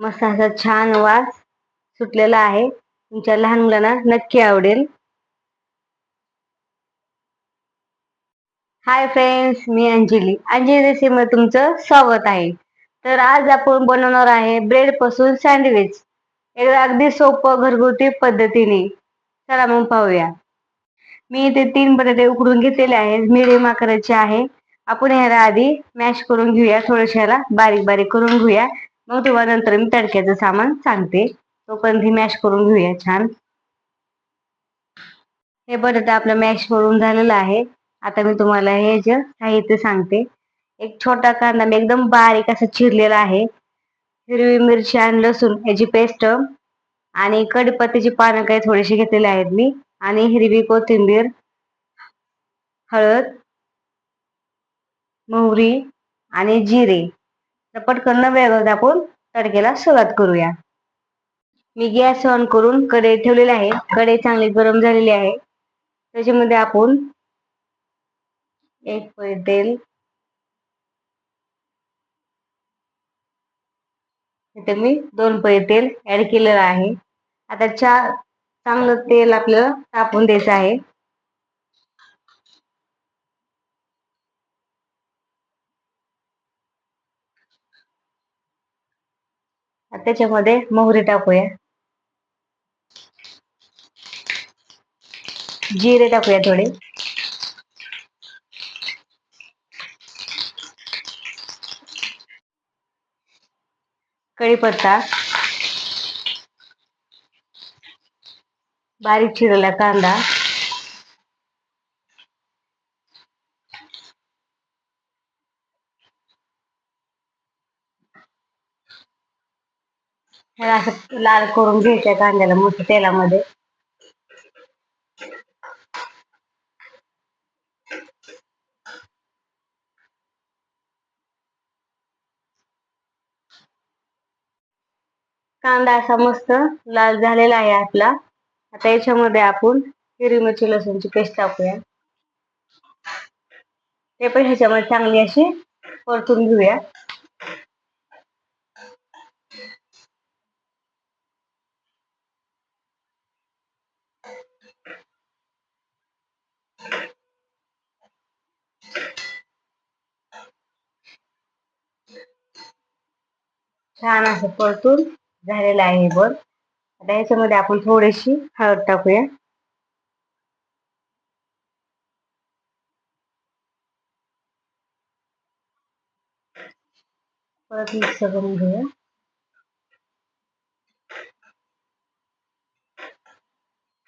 मस्त असा छान वास सुटलेला आहे. तुमच्या लहान मुलांना नक्की आवडेल. हाय फ्रेंड्स मी अंजली. अंजली रेसिपीमध्ये तुमचं स्वागत आहे. तर आज आपण बनवणार आहे ब्रेडपासून सँडविच एकदा अगदी सोपं घरगुती पद्धतीने. चला मग पाहूया. मी इथे तीन बटाटे उकडून घेतलेले आहेत. मिडियम आकाराचे आहे. आपण ह्याला आधी मॅश करून घेऊया. थोडस ह्याला बारीक बारीक करून घेऊया. मग तुम्हाला नंतर मी तडक्याचं सामान सांगते. तोपर्यंत ही मॅश करून घेऊया छान. हे बटाटा आपलं मॅश करून झालेलं आहे. आता मी तुम्हाला हे जे साहित्य सांगते. एक छोटा कांदा मी एकदम बारीक असं चिरलेला आहे. हिरवी मिरची आणि लसूण याची पेस्ट आणि कडीपत्त्याची पानं काही थोडीशी घेतलेली आहेत मी. आणि हिरवी कोथिंबीर हळद मोहरी आणि जिरे. पटकन वेगळं वेळ आपण तडक्याला सुरुवात करूया. मी गॅस ऑन करून कढई ठेवलेली आहे. कढई चांगली गरम झालेली आहे. त्याच्यामध्ये आपण एक पै तेल इथे मी दोन पै तेल ऍड केलेलं आहे. आता चार चांगलं तेल आपल्याला तापून द्यायचं आहे. त्याच्यामध्ये मोहरी टाकूया. जिरे टाकूया थोडे. कढीपत्ता. बारीक चिरलेला कांदा. त्याला असं लाल करून घ्यायचं कांद्याला मस्त तेलामध्ये. कांदा असा मस्त लाल झालेला आहे आपला आता याच्यामध्ये आपण हिरवी मिरची लसूणची पेस्ट टाकूया. ते पण ह्याच्यामध्ये चांगली अशी परतून घेऊया. छान असं परतून झालेलं आहे बर आता ह्याच्यामध्ये आपण थोडीशी हळद टाकूया. परत मिक्स करून घेऊया.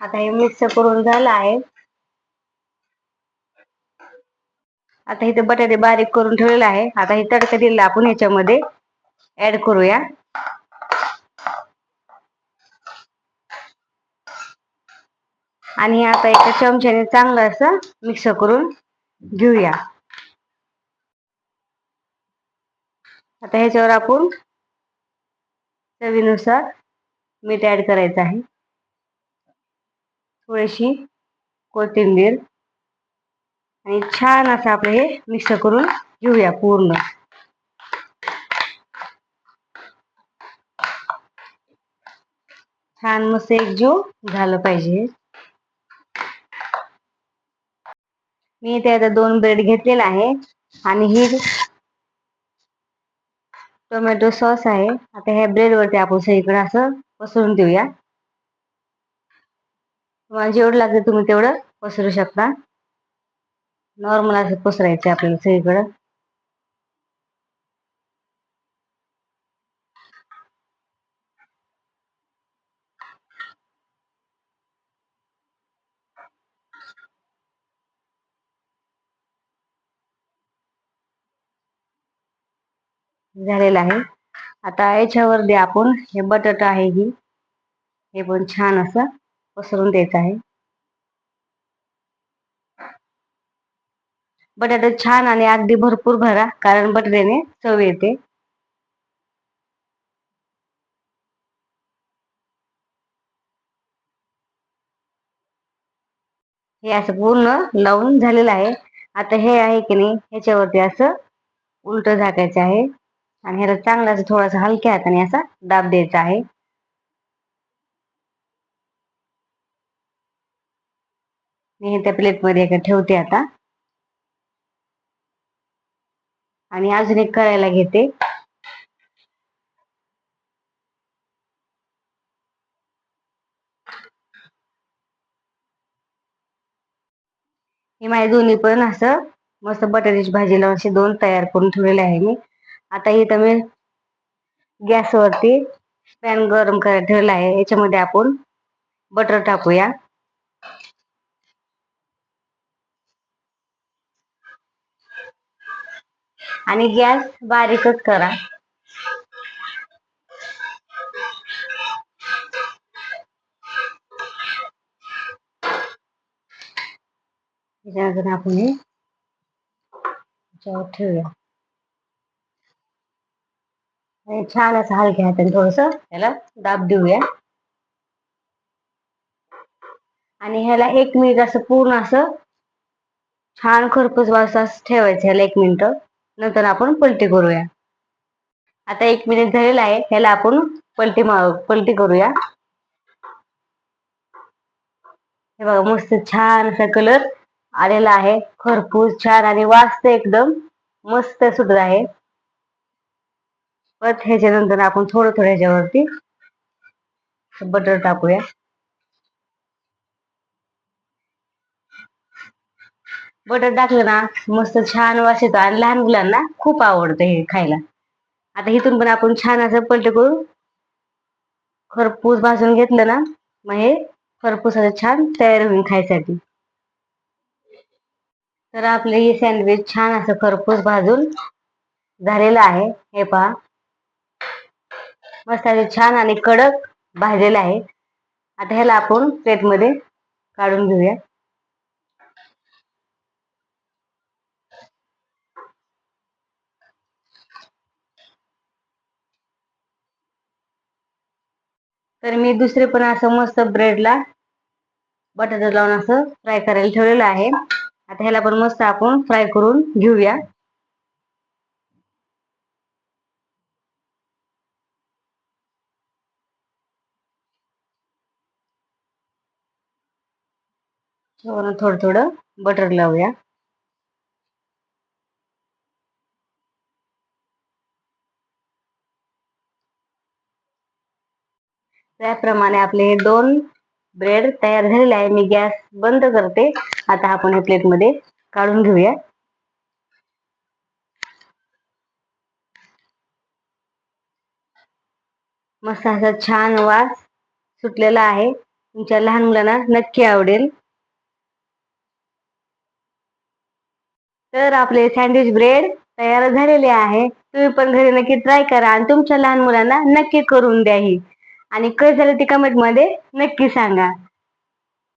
आता हे मिक्स करून झालं आहे. आता इथे बटाटे बारीक करून ठेवलेला आहे. आता हे तडका दिलेला आपण ह्याच्यामध्ये ऍड करूया. आणि आता एका चमच्याने चांगलं असं मिक्स करून घेऊया. आता ह्याच्यावर आपण चवीनुसार मीठ ऍड करायचं आहे. थोडीशी कोथिंबीर. आणि छान असं आपलं हे मिक्स करून घेऊया पूर्ण. छान मस्त एकजीव झालं पाहिजे. मी इथे आता दोन ब्रेड घेतलेला आहे आणि ही टोमॅटो सॉस आहे. आता ह्या ब्रेड वरती आपण सगळीकडे असं पसरून देऊया. तुम्हाला जेवढं लागतं तुम्ही तेवढं पसरू शकता. नॉर्मल असं पसरायचं आपल्याला सगळीकडं. झालेला आहे. आता याच्यावरती आपण हे बटाटा आहे ही. हे पण छान असं पसरून द्यायचं आहे. बटाटा छान आणि अगदी भरपूर भरा कारण बटाट्याने चव येते. हे असं पूर्ण लावून झालेलं आहे. आता हे आहे की नाही ह्याच्यावरती असं उलट झाकायचं आहे. आणि ह्याला चांगला असं थोडासा हलक्या हाताने असा दाब द्यायचा आहे. मी हे त्या प्लेटमध्ये एका ठेवते आता. आणि अजून एक करायला घेते. हे माझे दोन्ही पण असं मस्त बटाट्याची भाजी असे दोन तयार करून ठेवलेले आहे मी. आता इथं मी गॅसवरती पॅन गरम करायला ठेवला आहे. याच्यामध्ये आपण बटर टाकूया. आणि गॅस बारीकच करा. आपण हे ठेवूया. छान असं हलक्या हाताने थोडस त्याला दाब देऊया. आणि ह्याला एक मिनिट असं पूर्ण असं छान खरपूस वास ठेवायचं ह्याला एक मिनिट नंतर आपण पलटी करूया. आता एक मिनिट झालेला आहे. ह्याला आपण पलटी पलटी करूया. हे बघा मस्त छान असा कलर आलेला आहे. खरपूस छान आणि वास एकदम मस्त सुटत आहे. परत ह्याच्यानंतर आपण थोडं थोडं ह्याच्यावरती बटर टाकूया. बटर टाकलं ना मस्त छान वास येतो. आणि लहान मुलांना खूप आवडतं हे खायला. आता इथून पण आपण छान असं पलट करून खरपूस भाजून घेतलं ना मग हे खरपूस असं छान तयार होईल खायसाठी. तर आपलं हे सँडविच छान असं खरपूस भाजून झालेलं आहे. हे पहा. मस्त छान आणि कडक भाजलेले आहे आता ह्याला आपण प्लेटमध्ये काढून घेऊया. तर मी दुसरे पण असं मस्त ब्रेडला बटाटा लावून असं फ्राय करायला ठेवलेलं आहे. आता ह्याला पण मस्त आपण फ्राय करून घेऊया. थोडं थोडं बटर लावूया. त्याप्रमाणे आपले दोन ब्रेड तयार झालेले आहे. मी गॅस बंद करते. आता आपण हे प्लेटमध्ये काढून घेऊया. मस्त असा छान वास सुटलेला आहे. तुमच्या लहान मुलांना नक्की आवडेल. तर आपले सँडविच ब्रेड तयार झालेले आहे. तुम्ही पण घरी नक्की ट्राय करा आणि तुमच्या लहान मुलांना नक्की करून द्या ही. आणि कसं झालं ते कमेंटमध्ये नक्की सांगा.